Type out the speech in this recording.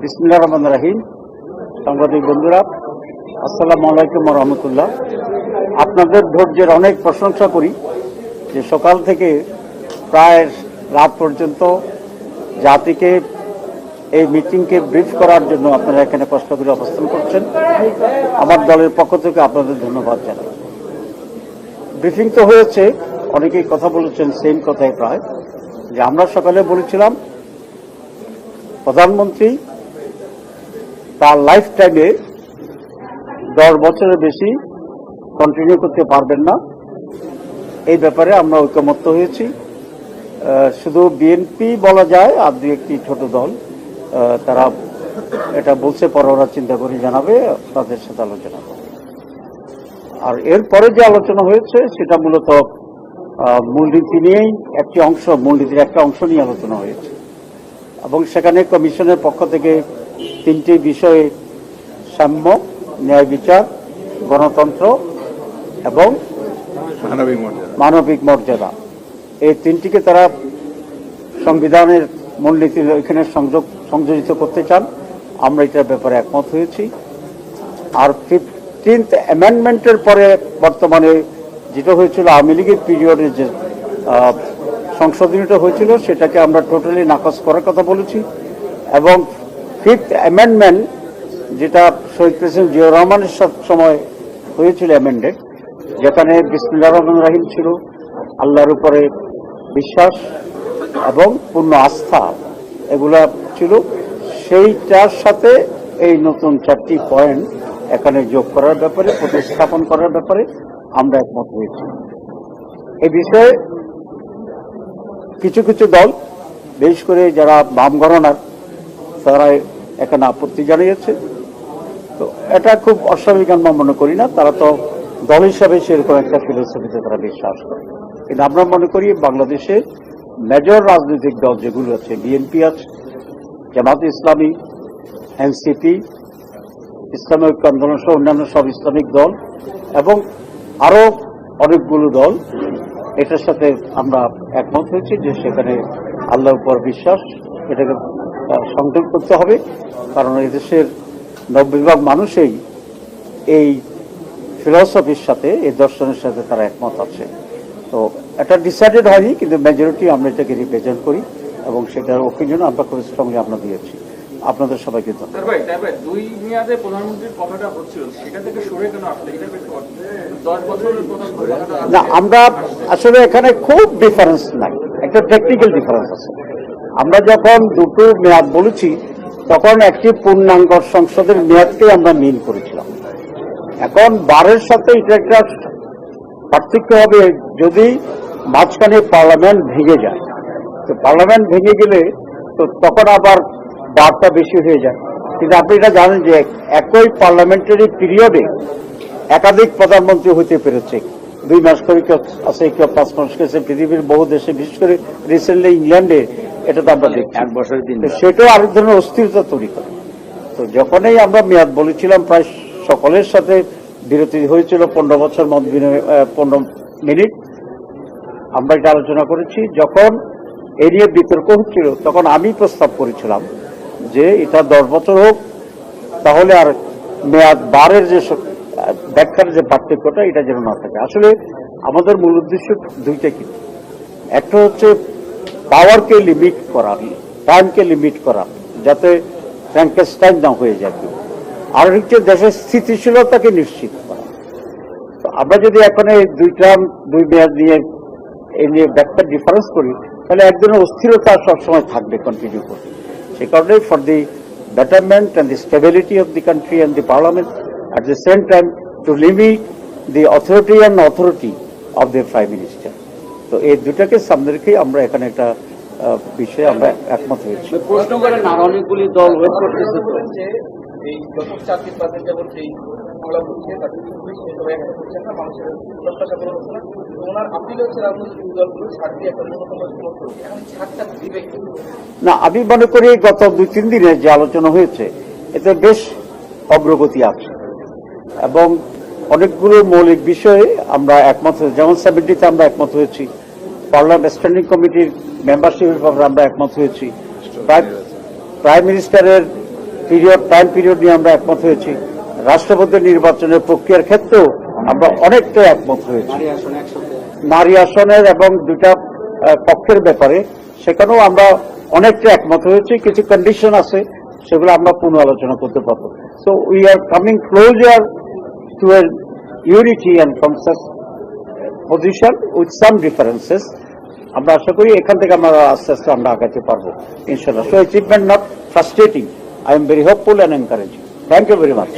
বিসমুল্লাহ রহমান রাহিম। সাংবাদিক বন্ধুরা, আসসালামু আলাইকুম রহমতুল্লাহ। আপনাদের ধৈর্যের অনেক প্রশংসা করি যে সকাল থেকে প্রায় রাত পর্যন্ত জাতিকে এই মিটিংকে ব্রিফ করার জন্য আপনারা এখানে কষ্ট করে অবস্থান করছেন। আমার দলের পক্ষ থেকে আপনাদের ধন্যবাদ জানাই। ব্রিফিং তো হয়েছে, অনেকেই কথা বলেছেন সেম কথাই প্রায়। যে আমরা সকালে বলেছিলাম, প্রধানমন্ত্রী তার লাইফ টাইমে দশ বছরের বেশি কন্টিনিউ করতে পারবেন না। এই ব্যাপারে আমরা ঐকমত্য হয়েছি। শুধু বিএনপি বলা যায়, আর দু একটি ছোট দল তারা এটা বলছে, পরে ওরা চিন্তা করে জানাবে, তাদের সাথে আলোচনা করবে। আর এরপরে যে আলোচনা হয়েছে, সেটা মূলত মূলনীতি নিয়েই একটি অংশ, মূলনীতির একটা অংশ নিয়ে আলোচনা হয়েছে। এবং সেখানে কমিশনের পক্ষ থেকে তিনটি বিষয়ে সাম্য ন্যায় বিচার গণতন্ত্র এবং মানবিক মর্যাদা। মানবিক মর্যাদা। এই তিনটিকে তারা সংবিধানের মূলনীতির এখানে সংযোগ সংযোজিত করতে চান। আমরা এটার ব্যাপারে একমত হয়েছি। আর ফিফটিন্থ অ্যামেন্ডমেন্টের পরে বর্তমানে যেটা হয়েছিল আওয়ামী লীগের পিরিয়ডে যে সংশোধনীটা হয়েছিল সেটাকে আমরা টোটালি নাকচ করার কথা বলেছি। এবং ফিফথ অ্যামেন্ডমেন্ট যেটা শহীদ প্রেসিডেন্ট জিয়াউর রহমানের সব সময় হয়েছিল অ্যামেন্ডেড যেখানে বিসমুল্লাহ রহমান রাহিম ছিল, আল্লাহর উপরে বিশ্বাস এবং পূর্ণ আস্থা এগুলা ছিল। সেইটার সাথে এই নতুন চারটি পয়েন্ট এখানে যোগ করার ব্যাপারে, প্রতিস্থাপন করার ব্যাপারে আমরা একমত হয়েছি। এ বিষয়ে কিছু কিছু দল, বিশেষ করে যারা বাম ঘরনার তারা এখানে আপত্তি জানিয়েছে। তো এটা খুব অস্বাভাবিক আমরা মনে করি না। তারা তো দল হিসাবে সেরকম একটা ফিলোসফিতে তারা বিশ্বাস করে। কিন্তু আমরা মনে করি বাংলাদেশে মেজর রাজনৈতিক দল যেগুলো আছে বিএনপি আছে, জামাত ইসলামী এনসিপি ইসলামী ঐক্য আন্দোলন সহ অন্যান্য সব ইসলামিক দল এবং আরও অনেকগুলো দল। এটার সাথে আমরা একমত হয়েছি যে সেখানে আল্লাহর উপর বিশ্বাস, এটাকে সংযোগ করতে হবে। কারণ এদেশের নব্বই ভাগ মানুষই এই ফিলসফির সাথে এই দর্শনের সাথে তারা একমত আছে। তো এটা ডিসাইডেড হয়নি কিন্তু মেজরিটি আমরা এটাকে রিপ্রেজেন্ট করি এবং সেটার ওপিনিয়ন আমরা খুব স্ট্রংলি আমরা দিয়েছি। আপনাদের সবাইকে দুই মেয়াদে প্রধানমন্ত্রীর কথাটা হচ্ছিল। সেটা থেকে সরে কেন না আমরা আসলে এখানে খুব ডিফারেন্স নাই। একটা টেকনিক্যাল ডিফারেন্স আছে। আমরা যখন দুটো মেয়াদ বলেছি, তখন একটি পূর্ণাঙ্গ সংসদের মেয়াদকে আমরা মিল করেছিলাম। এখন বারের সাথে এটা একটা পার্থক্য হবে যদি মাঝখানে পার্লামেন্ট ভেঙে যায়। তো পার্লামেন্ট ভেঙে গেলে তো তখন আবার বারটা বেশি হয়ে যায়। কিন্তু আপনি এটা জানেন যে একই পার্লামেন্টারি পিরিয়ডে একাধিক প্রধানমন্ত্রী হতে পেরেছে। দুই মাস করে কেউ আছে কেউ পাঁচ মাস গেছে পৃথিবীর বহু দেশে বিশেষ করে রিসেন্টলি ইংল্যান্ডে এটা তো আমরা দেখি এক বছরের দিন সেটাও আরেক ধরনের অস্থিরতা তৈরি করে। তো যখনই আমরা মেয়াদ বলেছিলাম প্রায় সকলের সাথে বিরতি হয়েছিল পনেরো বছর মত পনেরো মিনিট। আমরা এটা আলোচনা করেছি। যখন এ নিয়ে বিতর্ক হচ্ছিল তখন আমি প্রস্তাব করেছিলাম যে এটা দশ বছর হোক তাহলে আর মেয়াদ বারের যে ব্যাখ্যার যে পার্থক্যটা, এটা যেন না থাকে। আসলে আমাদের মূল উদ্দেশ্য দুইটা কিন্তু একটা হচ্ছে পাওয়ারকে লিমিট করা টাইমকে লিমিট করা, যাতে ফ্র্যাঙ্কেস্টাইন না হয়ে কেউ। আর হচ্ছে দেশের স্থিতিশীলতাকে নিশ্চিত করা। তো আমরা যদি এখন এই দুই টার্ম দুই মেয়াদ নিয়ে এই নিয়ে ব্যাখ্যার ডিফারেন্স করি, তাহলে একজনের অস্থিরতা সবসময় থাকবে কন্টিনিউ করবে সে কারণে for the betterment and the stability of the country and the parliament at the same time to limit the authority and authority of the prime minister. তো এই দুটাকে সামনে রেখেই আমরা এখানে একটা আহ, বিষয়ে আমরা একমত হয়েছি। প্রশ্ন করেন আর অনেকগুলি দল ওয়েট করতেছে তো। যে এই দিন পাঁচ দিন যাবত এই হামলা হচ্ছে পুলিশ সবাই একটা করছেন না মানুষের প্রত্যাশা করা হচ্ছে না। তো ওনার আপিল হচ্ছে রাজনৈতিক দলগুলো ছাড় দিয়ে একটা ন্যূনতম সমর্থন করবে এখন ছাড়টা দিবে কি? না আমি মনে করি গত দুই তিন দিনে যে আলোচনা হয়েছে এতে বেশ অগ্রগতি আছে এবং অনেকগুলো মৌলিক বিষয়ে আমরা একমত হয়েছি। যেমন সেভেন্টিতে আমরা একমত হয়েছি। পার্লামেন্ট স্ট্যান্ডিং কমিটির মেম্বারশিপের ব্যাপারে আমরা একমত হয়েছি। প্রাইম- মিনিস্টারের পিরিয়ড টাইম পিরিয়ড নিয়ে আমরা একমত হয়েছি। রাষ্ট্রপতি নির্বাচনের প্রক্রিয়ার ক্ষেত্রেও আমরা অনেকটা একমত হয়েছি। নারী আসনের এবং দুটা পক্ষের ব্যাপারে সেখানেও আমরা অনেকটা একমত হয়েছি। কিছু কন্ডিশন আছে সেগুলো আমরা পুনঃ আলোচনা করতে পারব। So we are coming closer to a unity and consensus position with some differences. আমরা আশা করি এখান থেকে আমরা আস্তে আস্তে আমরা আগাতে পারব ইনশাল্লাহ so achievement not frustrating I am very hopeful and encouraging thank you very much